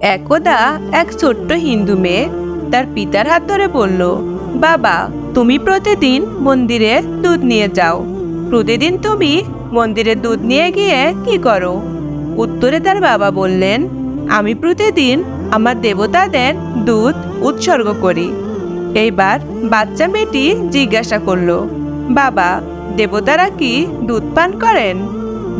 একদা এক ছোট্ট হিন্দু মেয়ে তার পিতার হাত ধরে বলল, বাবা, তুমি প্রতিদিন মন্দিরে দুধ নিয়ে যাও। প্রতিদিন তুমি মন্দিরে দুধ নিয়ে গিয়ে কি করো? উত্তরে তার বাবা বললেন, আমি প্রতিদিন আমার দেবতাদের দুধ উৎসর্গ করি। এইবার বাচ্চা মেয়েটি জিজ্ঞাসা করল, বাবা, দেবতারা কি দুধ পান করেন?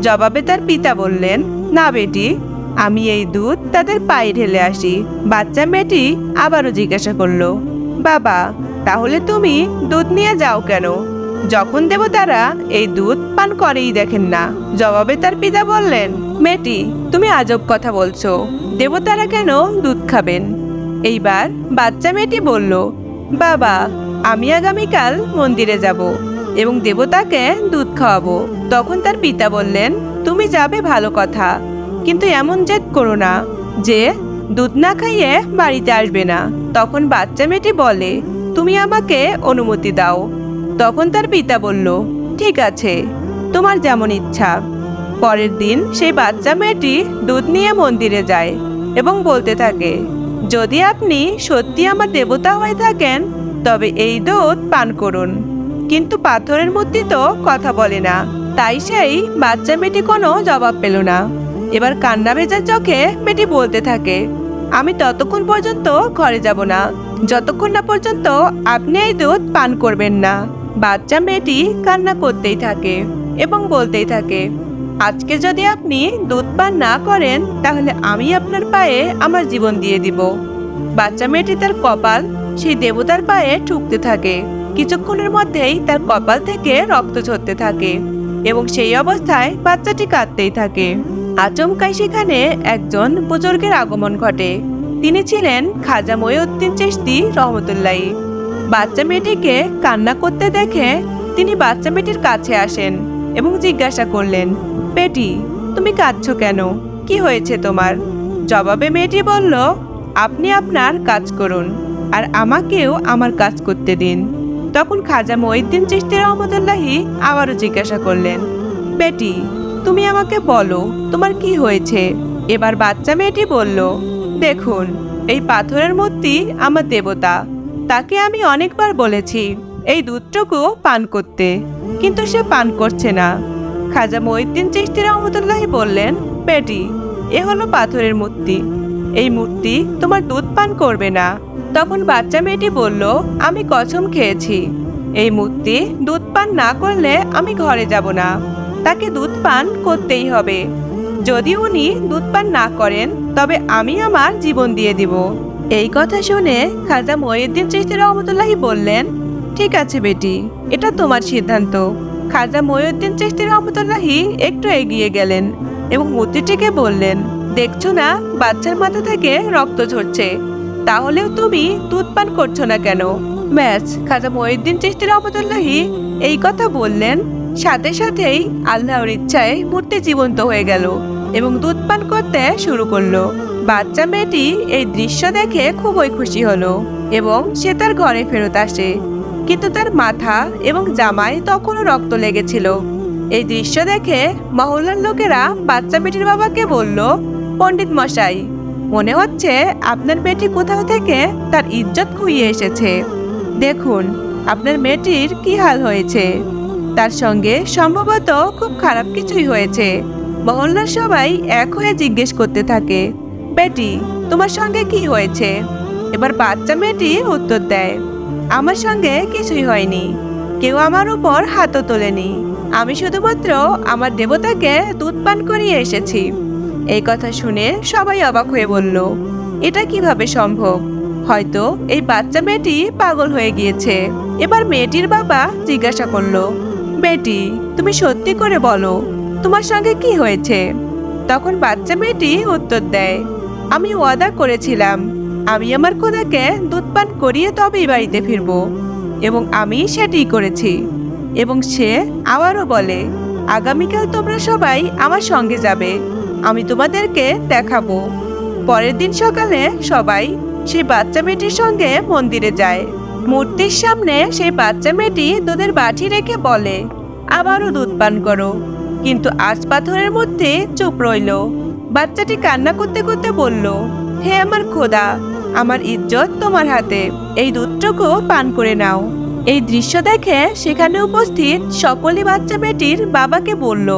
জবাবে তার পিতা বললেন, না বেটি আমি এই দুধ তাদের পায়ে ঢেলে আসি। বাচ্চা মেয়েটি আবারও জিজ্ঞাসা করল, বাবা, তাহলে তুমি দুধ নিয়ে যাও কেন? যখন দেবতারা এই দুধ পান করেই দেখেন না, জবাবে তার পিতা বললেন, মেয়েটি, তুমি আজব কথা বলছো। দেবতারা কেন দুধ খাবেন? এইবার বাচ্চা মেয়েটি বলল, বাবা, আমি আগামীকাল মন্দিরে যাব এবং দেবতাকে দুধ খাওয়াবো। তখন তার পিতা বললেন, তুমি যাবে ভালো কথা। কিন্তু এমন জেদ করো না যে দুধ না খাইয়ে বাড়িতে আসবে না। তখন বাচ্চা মেয়েটি বলে, তুমি আমাকে অনুমতি দাও। তখন তার পিতা বলল, ঠিক আছে, তোমার যেমন ইচ্ছা। পরের দিন সেই বাচ্চা মেয়েটি দুধ নিয়ে মন্দিরে যায় এবং বলতে থাকে, যদি আপনি সত্যি আমার দেবতা হয়ে থাকেন, তবে এই দুধ পান করুন। কিন্তু পাথরের মূর্তি তো কথা বলে না, তাই সেই বাচ্চা মেয়েটি কোনো জবাব পেল না। এবার কান্না ভেজা চোখে মেয়েটি বলতে থাকে, আমি ততক্ষণ পর্যন্ত ঘরে যাব না। যতক্ষণ না পর্যন্ত আপনি এই দুধ পান করবেন না। বাচ্চা মেয়েটি কান্না করতেই থাকে এবং বলতেই থাকে, আজকে যদি আপনি দুধ পান না করেন, তাহলে আমি আপনার পায়ে আমার জীবন দিয়ে দিব। বাচ্চা মেয়েটি তার কপাল সেই দেবতার পায়ে ঠুকতে থাকে। কিছুক্ষণের মধ্যেই তার কপাল থেকে রক্ত ঝরতে থাকে এবং সেই অবস্থায় বাচ্চাটি কাঁদতেই থাকে। আচমকাই সেখানে একজন বুজুর্গের আগমন ঘটে। তিনি ছিলেন খাজা মহিউদ্দিন চিশতি রহমতুল্লাহি। বাচ্চা মেয়েটিকে কান্না করতে দেখে তিনি বাচ্চা মেয়েটির কাছে আসেন এবং জিজ্ঞাসা করলেন পেটি তুমি কাঁদছ কেন? কি হয়েছে তোমার? জবাবে মেয়েটি বলল, আপনি আপনার কাজ করুন আর আমাকেও আমার কাজ করতে দিন। তখন খাজা মহিউদ্দিন চিশতি রহমতুল্লাহি আবারও জিজ্ঞাসা করলেন, বেটি তুমি আমাকে বলো, তোমার কি হয়েছে? এবার বাচ্চা মেয়েটি বলল, দেখুন, এই পাথরের মূর্তি আমার দেবতা। তাকে আমি অনেকবার বলেছি, এই দুধটুকু পান করতে। কিন্তু সে পান করছে না। খাজা মহিউদ্দিন চিশতি রহমতুল্লাহি বললেন, বেটি, এ হলো পাথরের মূর্তি। এই মূর্তি তোমার দুধ পান করবে না। তখন বাচ্চা মেয়েটি বলল, আমি কসম খেয়েছি। এই মূর্তি দুধ পান না করলে আমি ঘরে যাব না। তাকে দুধ পান করতেই হবে। যদি উনি দুধ পান না করেন, তবে আমি আমার জীবন দিয়ে দিব। এই কথা শুনে খাজা মহিউদ্দিন চিশতি রহমতুল্লাহি বললেন, ঠিক আছে বেটি, এটা তোমার সিদ্ধান্ত। খাজা মহিউদ্দিন চিশতি রহমতুল্লাহি একটু এগিয়ে গেলেন এবং মূর্তিটিকে বললেন, দেখছ না, বাচ্চার মাথা থেকে রক্ত ঝরছে। তাহলেও তুমি দুধ পান করছ না কেন? ব্যাস খাজা মহিউদ্দিন চিশতি রহমতুল্লাহি এই কথা বললেন সাথে সাথেই আল্লাহর ইচ্ছায় মূর্তি জীবন্ত হয়ে গেল এবং দুধ পান করতে শুরু করল। বাচ্চা মেয়েটি এই দৃশ্য দেখে খুবই খুশি হলো এবং সে তার ঘরে ফেরত আসে। কিন্তু তার মাথা এবং জামায় তখনও রক্ত লেগেছিল। এই দৃশ্য দেখে মহল্লার লোকেরা বাচ্চা মেয়েটির বাবাকে বলল, পণ্ডিত মশাই, মনে হচ্ছে আপনার বেটি কোথাও থেকে তার ইজ্জত খুইয়ে এসেছে। দেখুন, আপনার মেয়েটির কি হাল হয়েছে। তার সঙ্গে সম্ভবত খুব খারাপ কিছুই হয়েছে। মহল্লার সবাই এক হয়ে জিজ্ঞেস করতে থাকে, বেটি, তোমার সঙ্গে কি হয়েছে? এবার বাচ্চা মেয়েটি উত্তর দেয়, আমার সঙ্গে কিছুই হয়নি। কেউ আমার উপর হাতও তোলেনি। আমি শুধুমাত্র আমার দেবতাকে দুধ পান করিয়ে এসেছি। এই কথা শুনে সবাই অবাক হয়ে বলল, এটা কীভাবে সম্ভব? হয়তো এই বাচ্চা মেয়েটি পাগল হয়ে গিয়েছে। এবার মেয়েটির বাবা জিজ্ঞাসা করল বেটি, তুমি সত্যি করে বলো, তোমার সঙ্গে কি হয়েছে? তখন বাচ্চা মেয়েটি উত্তর দেয়, আমি ওয়াদা করেছিলাম, আমি আমার খোদাকে দুধ পান করিয়ে তবেই বাড়িতে ফিরবো, এবং আমি সেটিই করেছি। এবং সে আবারও বলে, আগামীকাল তোমরা সবাই আমার সঙ্গে যাবে, আমি তোমাদেরকে দেখাবো। পরের দিন সকালে সবাই সেই বাচ্চা মেয়েটির সঙ্গে মন্দিরে যায়। মূর্তির সামনে সেই বাচ্চা মেয়েটি দুধের বাটি রেখে বলে আবারও দুধ পান করো। কিন্তু আজ পাথরের মধ্যে চুপ রইল। বাচ্চাটি কান্না করতে করতে বলল, হে আমার খোদা, আমার ইজ্জত তোমার হাতে। এই দুধটুকু পান করে নাও। এই দৃশ্য দেখে সেখানে উপস্থিত সকলে বাচ্চা মেয়েটির বাবাকে বলল,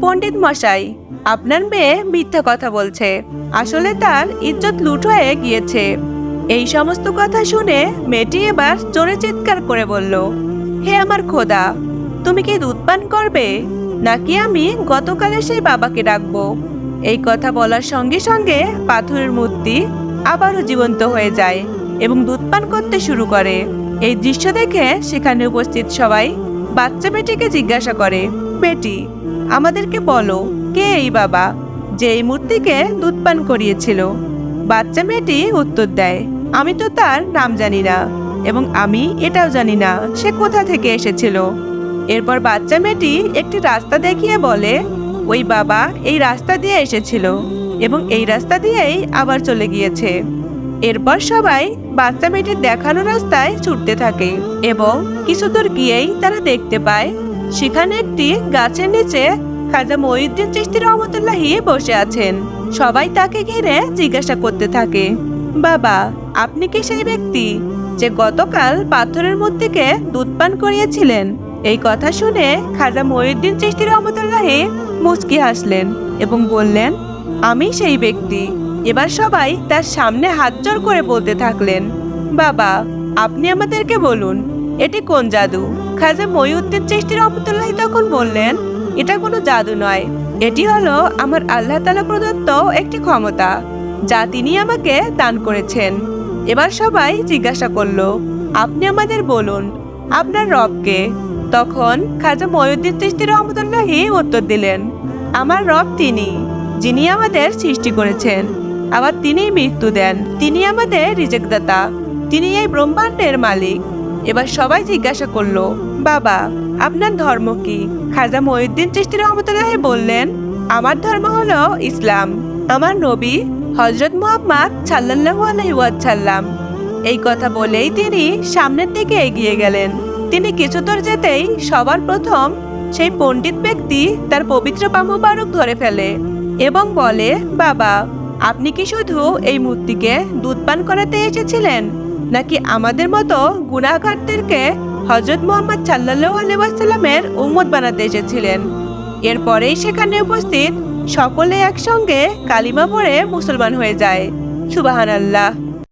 পণ্ডিত মশাই, আপনার মেয়ে মিথ্যা কথা বলছে। আসলে তার ইজ্জত লুট হয়ে গিয়েছে। এই সমস্ত কথা শুনে মেয়েটি এবার জোরে চিৎকার করে বলল, হে আমার খোদা, তুমি কি দুধ পান করবে? নাকি আমি গতকালে সেই বাবাকে ডাকবো? এই কথা বলার সঙ্গে সঙ্গে পাথরের মূর্তি আবারও জীবন্ত হয়ে যায় এবং দুধ পান করতে শুরু করে। এই দৃশ্য দেখে সেখানে উপস্থিত সবাই বাচ্চা বেটিকে জিজ্ঞাসা করে বেটি আমাদেরকে বলো, কে এই বাবা যে এই মূর্তিকে দুধ পান করিয়েছিল? বাচ্চা মেয়েটি উত্তর দেয় আমি তো তার নাম জানি না, এবং আমি এটাও জানি না সে কোথা থেকে এসেছিল। এরপর বাচ্চা মেয়েটি একটি রাস্তা দেখিয়ে বলে, ওই বাবা এই রাস্তা দিয়ে এসেছিল, এবং এই রাস্তা দিয়েই আবার চলে গিয়েছে। এরপর সবাই বাচ্চা মেয়েটির দেখানো রাস্তায় ছুটতে থাকে, এবং কিছু দূর গিয়েই তারা দেখতে পায়, সেখানে একটি গাছের নিচে খাজা মহিউদ্দিন চিস্তি রহমতুল্লাহি বসে আছেন। সবাই তাকে ঘিরে জিজ্ঞাসা করতে থাকে, বাবা আপনি কি সেই ব্যক্তি যে গতকাল পাথরের মধ্যে দুধ পান করিয়েছিলেন? এই কথা শুনে খাজা মহিউদ্দিন চিস্তি রহমতুল্লাহি মুচকি হাসলেন এবং বললেন, আমি সেই ব্যক্তি। এবার সবাই তার সামনে হাত জোর করে বলতে থাকলেন, বাবা, আপনি আমাদেরকে বলুন, এটি কোন জাদু? খাজা মহিউদ্দিন চিস্তি রহমতুল্লাহি তখন বললেন, এটা কোনো জাদু নয়। এটি হলো আমার আল্লাহ তালা প্রদত্ত একটি ক্ষমতা, যা তিনি আমাকে দান করেছেন। এবার সবাই জিজ্ঞাসা করল, আপনি আমাদের বলুন, আপনার রবকে? তখন খাজা মহিউদ্দিন চিস্তি রহমতুল্লাহি উত্তর দিলেন, আমার রব তিনি, যিনি আমাদের সৃষ্টি করেছেন। আবার তিনিই মৃত্যু দেন তিনি আমাদের রিজেকদাতা তিনি এই ব্রহ্মাণ্ডের মালিক। এবার সবাই জিজ্ঞাসা করল, বাবা, আপনার ধর্ম কি? খাজা মহিউদ্দিন চিস্তি রহমতুল্লাহ বললেন, আমার ধর্ম হলো ইসলাম। আমার নবী হজরত মোহাম্মদ সাল্লাল্লাহু আলাইহি ওয়াসাল্লাম। এই কথা বলেই তিনি সামনের দিকে এগিয়ে গেলেন। তিনি কিছু দূর যেতেই সবার প্রথম সেই পণ্ডিত ব্যক্তি তার পবিত্র পা মুবারক ধরে ফেলে এবং বলে, বাবা, আপনি কি শুধু এই মূর্তিকে দুধ পান করাতে এসেছিলেন? নাকি আমাদের মতো গুণাগারদেরকে হজরত মোহাম্মদ সাল্লাল্লাহু আলাইহি ওয়াসাল্লামের উম্মত বানাতে এসেছিলেন? এরপরেই সেখানে উপস্থিত সকলে একসঙ্গে কালিমা পড়ে মুসলমান হয়ে যায়। সুবাহান আল্লাহ